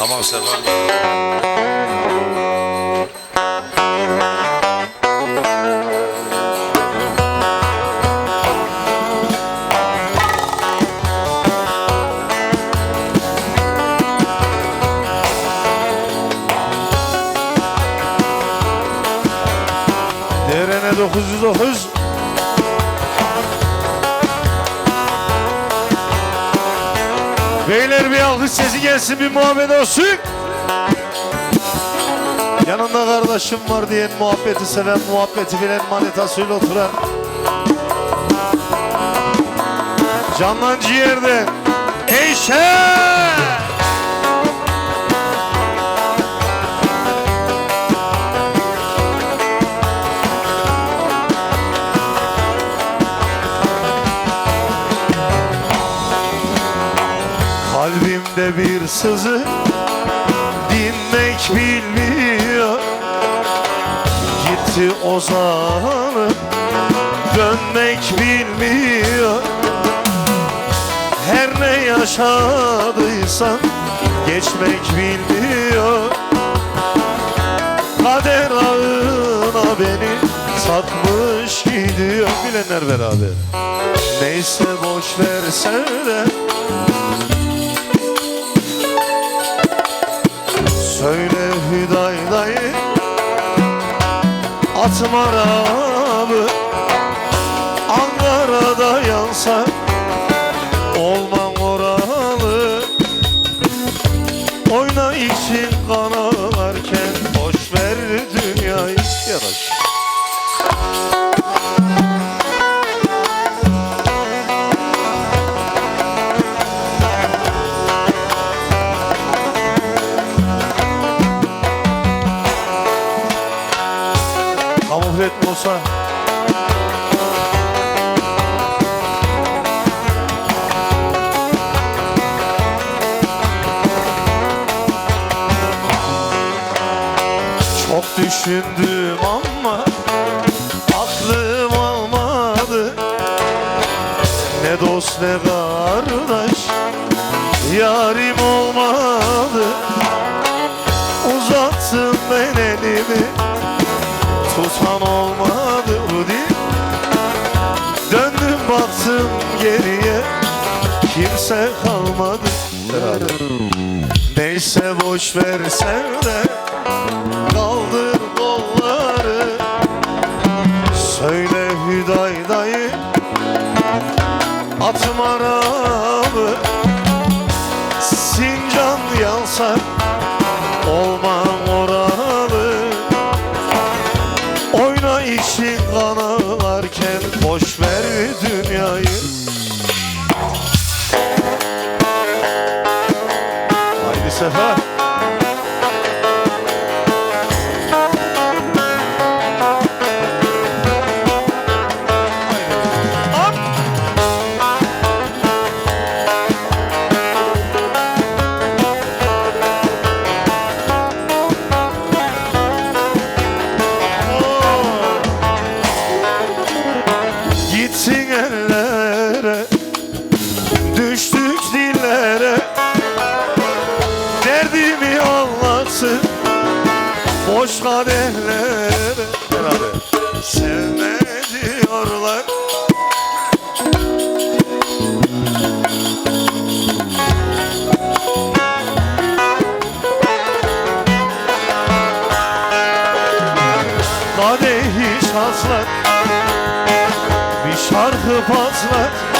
Tamam Sefa. Derene 909 Beyler bir alkış sesi gelsin bir muhabbet olsun. Yanında kardeşim var diyen muhabbeti seven muhabbeti bilen manitasıyla oturan. Candan ciğerde Eyşe Kalbimde bir sızı dinmek bilmiyor. Gitti o zamanı dönmek bilmiyor. Her ne yaşadıysan geçmek bilmiyor. Kader ağına beni satmış gidiyor. Bilenler beraber. Neyse boş ver de Söyle Hüday dayı Atma rabı. Ankara'da yansa Kamufle olsa. Çok düşündüm ama aklım almadı. Ne dost ne kardeş yarim olmadı tutan olmadı Rudi Döndüm baktım geriye. Kimse kalmadı. Beraber. Neyse boş ver sen de kaldır kolları. Söyle Hüday dayı atma arabı Sincan yansa olmam boş ver dünyayı. Haydi sefer Boş kadehlere Beraber Sevme diyorlar Kadehi şanslar bir şarkı patlat